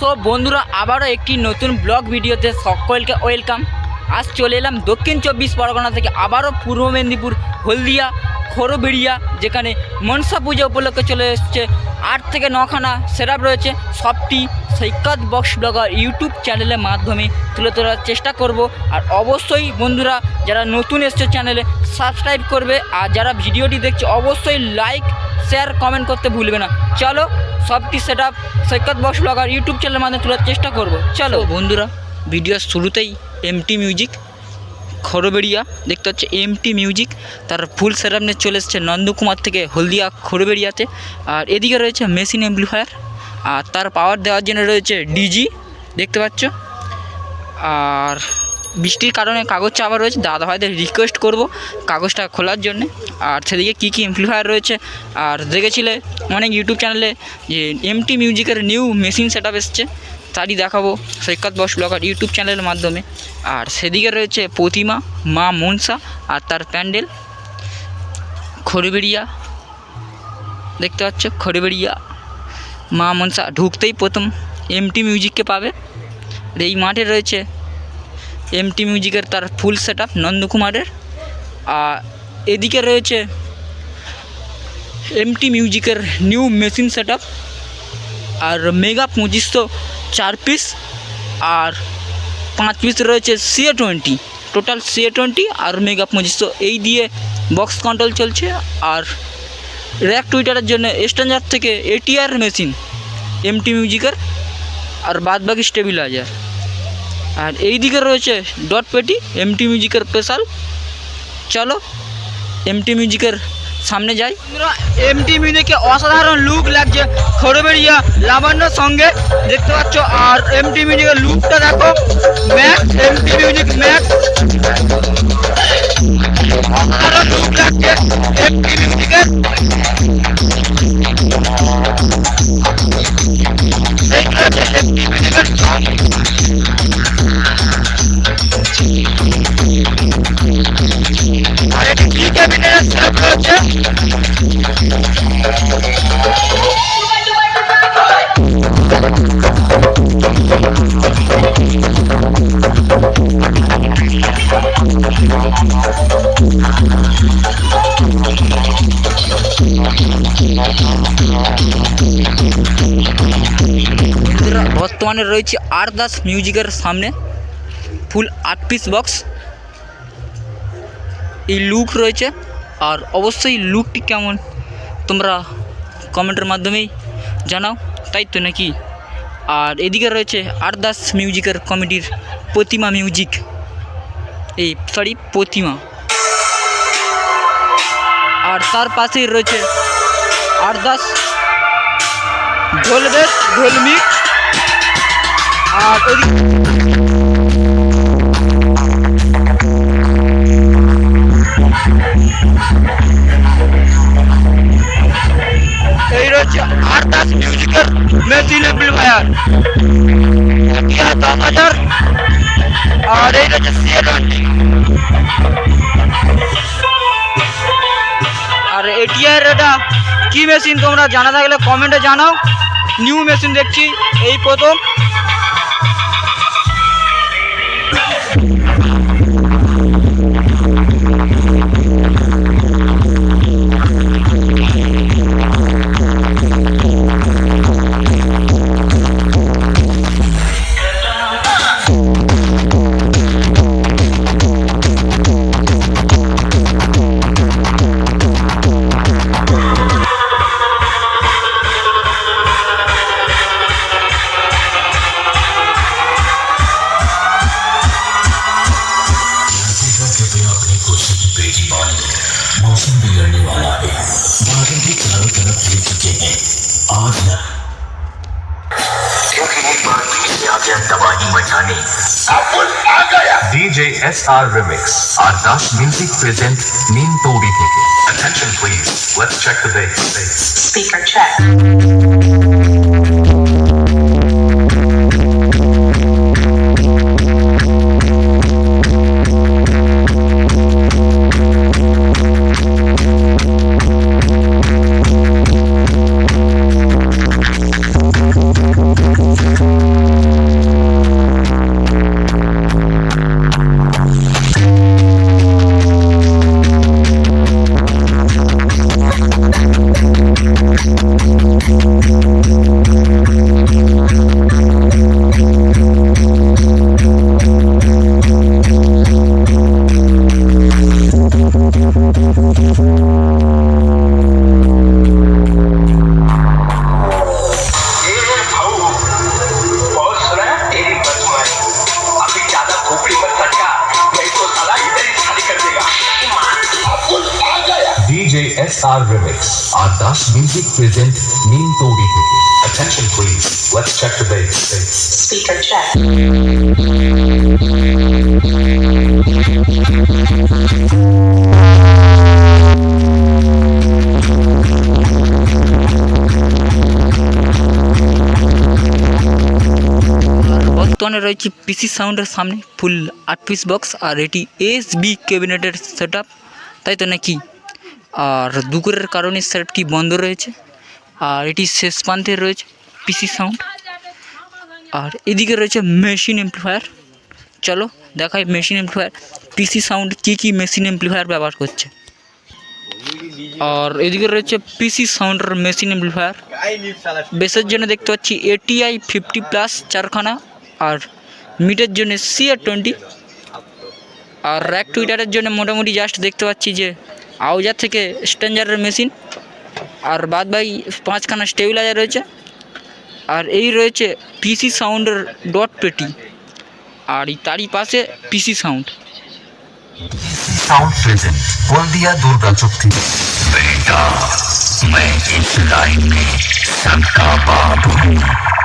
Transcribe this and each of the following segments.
So বন্ধুরা, আবারও একটি নতুন ব্লগ ভিডিওতে সকলকে ওয়েলকাম। আজ চলে এলাম দক্ষিণ চব্বিশ পরগনা থেকে আবারও পূর্ব মেদিনীপুর, হলদিয়া খোরবেড়িয়া যেখানে মনসা পূজা উপলক্ষে চলে এসছে। আট থেকে নখানা সেরাপ রয়েছে। সবটি সৈকত বক্স ব্লগার ইউটিউব চ্যানেলের মাধ্যমে তুলে ধরার চেষ্টা করব। আর অবশ্যই বন্ধুরা, যারা নতুন এসছে চ্যানেলে, সাবস্ক্রাইব করবে। আর যারা ভিডিওটি দেখছে, অবশ্যই লাইক শেয়ার কমেন্ট করতে ভুলবে না। চলো, সবটি set up Saikat box blogger YouTube চ্যানেলের মাধ্যমে তোলার চেষ্টা করব। চলো। বন্ধুরা ভিডিওর শুরুতেই এমটি মিউজিক খরবেড়িয়া দেখতে হচ্ছে এমটি মিউজিক তার ফুল সেটআপ নিয়ে চলে এসছে নন্দকুমার থেকে হলদিয়া খরবেড়িয়াতে আর এদিকে রয়েছে মেশিন অ্যাম্পলিফায়ার আর তার পাওয়ার দেওয়ার জন্য রয়েছে ডিজি দেখতে পাচ্ছ? আর বৃষ্টির কারণে কাগজ চাপা রয়েছে দাদা ভাইদের রিকোয়েস্ট করব কাগজটা খোলার জন্য। আর সেদিকে কী কী এমপ্লিফায়ার রয়েছে, আর দেখেছিলে অনেক ইউটিউব চ্যানেলে যে এমটি মিউজিকের নিউ মেশিন সেট আপ এসছে, তারই দেখাবো সৈকত বস ব্লগার ইউটিউব চ্যানেলের মাধ্যমে। আর সেদিকে রয়েছে প্রতিমা, মা মনসা আর তার প্যান্ডেল। খড়িবেড়িয়া, দেখতে পাচ্ছ খড়িবেড়িয়া, মা মনসা ঢুকতেই প্রথম এমটি মিউজিককে পাবে। এই মাঠে রয়েছে এমটি মিউজিকের তার ফুল সেট আপ নন্দকুমারের। আর এদিকে রয়েছে এমটি মিউজিকের নিউ মেশিন সেট আর মেগা পঁচিশশো চার পিস আর পাঁচ পিস রয়েছে CA twenty total CA twenty আর মেগা পঁচিশশো। এই দিয়ে বক্স কন্ট্রোল চলছে। আর র্যাক টুইটারের জন্য স্ট্যান্ডার থেকে এটিআর মেশিন এমটি মিউজিকের আর বাদ বাকি স্টেবিলাইজার আর এই দিকে রয়েছে ডট পেটি এমটি মিউজিকের স্পেশাল চলো এমটি মিউজিকের সামনে যাই এমটি মিউজিকে অসাধারণ লুক লাগছে খড়বেড়িয়া লাবণ্যর সঙ্গে দেখতে পাচ্ছ আর এমটি মিউজিকের লুকটা দেখো ম্যাক্স এমটি মিউজিক ম্যাক্স অসাধারণ লুক লাগছে এমটি মিউজিকের বর্তমানে রয়েছে আর দাস মিউজিকের সামনে ফুল আট পিস বক্স এই লুক রয়েছে। আর অবশ্যই লুকটি কেমন, তোমরা কমেন্টের মাধ্যমেই জানাও, তাই তো নাকি? আর এদিকে রয়েছে আর দাস মিউজিকের কমিটির প্রতিমা মিউজিক। এই সরি প্রতিমা। আর তার পাশেই রয়েছে আরদাস ঢোলবেশ ঢোলমিক আর ওদিকে এই রয়েছে আরদাস মিউজিকের মেশিন অ্যাম্পলিফায়ার দশ হাজার আর এই রয়েছে সিএলটি আর এটিআর এটা কি মেশিন তোমরা জানা থাকলে কমেন্টে জানাও। নিউ মেশিন দেখছি, এই প্রথম। फिर से आ गया तबाही मचाने DJ SR Remix. Ardash Music present Neem Todi Theke. Attention please. Let's check the bass. bass. Speaker check. Das music present নিম তৌরি থেকে attention please let's check the base Speaker check. আর বর্তমানে রয়েছে পিসি সাউন্ডের সামনে ফুল আট পিস বক্স আর এটি এস বি ক্যাবিনেটের সেট তাই তো নাকি আর দুপুরের কারণে সেটটি বন্ধ রয়েছে? আর এটি শেষ প্রান্তে রয়েছে পিসি সাউন্ড। আর এদিকে রয়েছে মেশিন এমপ্লিফায়ার চলো দেখাই মেশিন এমপ্লিফায়ার পিসি সাউন্ড কী কী মেশিন এমপ্লিফায়ার ব্যবহার করছে? আর এদিকে রয়েছে পিসি সাউন্ডের মেশিন এমপ্লিফায়ার বেসের জন্য দেখতে পাচ্ছি এটিআই ফিফটি প্লাস চারখানা। আর মিটের জন্য সিআর টোয়েন্টি আর র্যাক টুইটারের জন্য মোটামুটি জাস্ট দেখতে পাচ্ছি যে আউজার থেকে স্ট্যান্ডারের মেশিন আর বাদ বাই পাঁচখানা স্টেবিলাইজার রয়েছে আর এই রয়েছে পিসি সাউন্ডের ডট পেটি আর এই তারই পাশে PC sound sound present Haldia Durga Chowk बेटा मैं इस लाइन में सबका बाप हूँ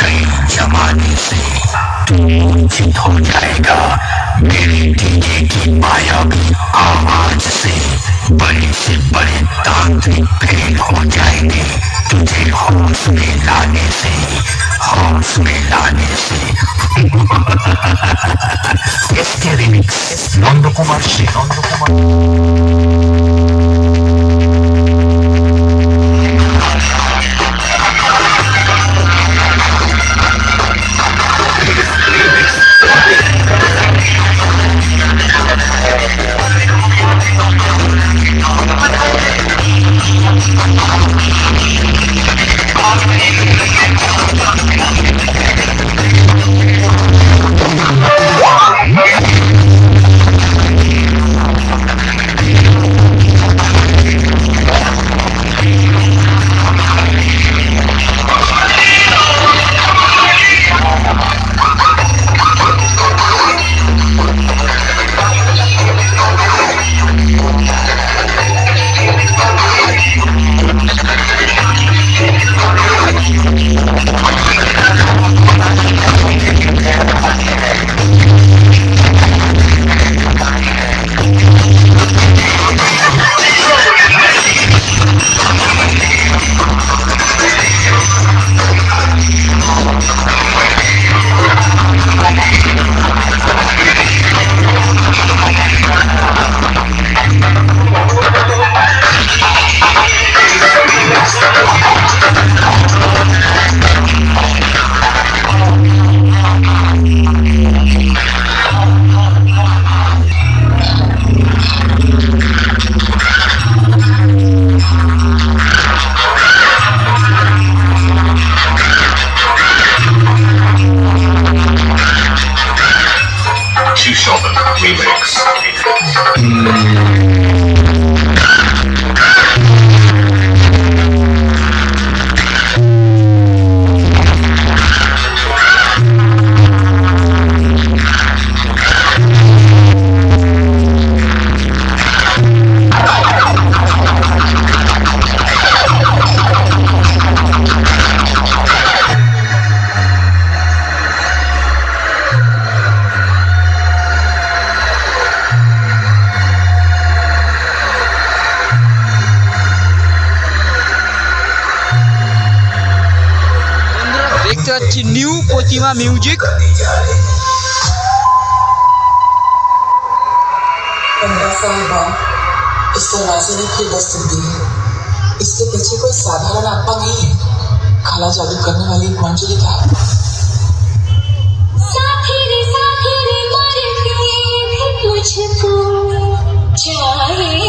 कई जमाने से तू मूर्छित हो जाएगा मेरे डीजे की मायावी आवाज से बड़े से बड़े तांत्रिक फेल हो जाएँगे तुझे होश में लाने से होश में लाने से इसके रिमिक्स नंद कुमार सिंह नंद कुमार प्रतिमा म्यूज़िक इसके पीछे कोई साधारण आत्मा नहीं है खाला जादू करने वाली एक मंजुलिका मुझको। चाहिए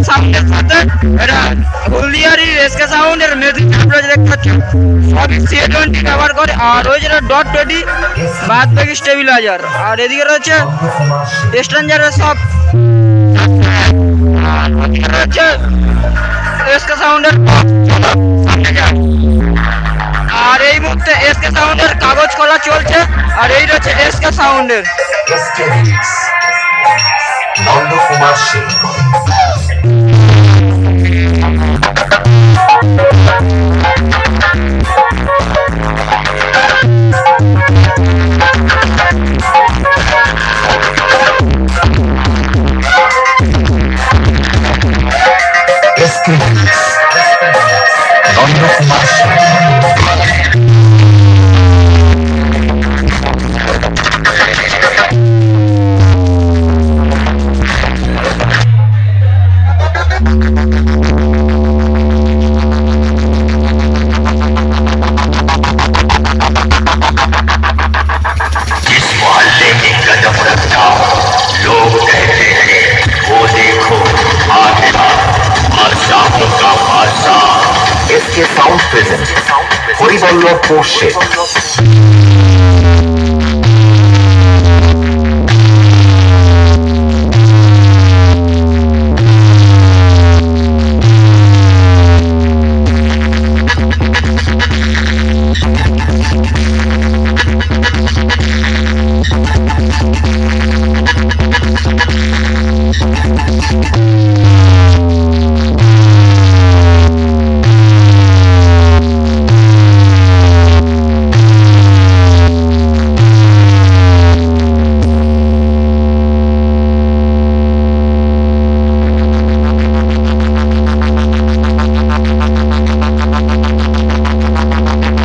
এসকে সাউন্ডের সাথে এটা হলদিয়ারি এসকে সাউন্ডের মিউজিক আপনারা দেখতে পাচ্ছেন সবই সি টোয়েন্টি ব্যবহার করে আর ওই যেটা ডট টোয়েন্টি বাদ বাকি স্টেবিলাইজার আর এদিকে রয়েছে স্ট্রেঞ্জারের সব আর ওদিকে রয়েছে এসকে সাউন্ডের আর এই মুহূর্তে এসকে সাউন্ডের কাগজ কলা চলছে আর এই রয়েছে এসকে সাউন্ডের SK remix Nandakumar DJ sound present Hariballabh Porsche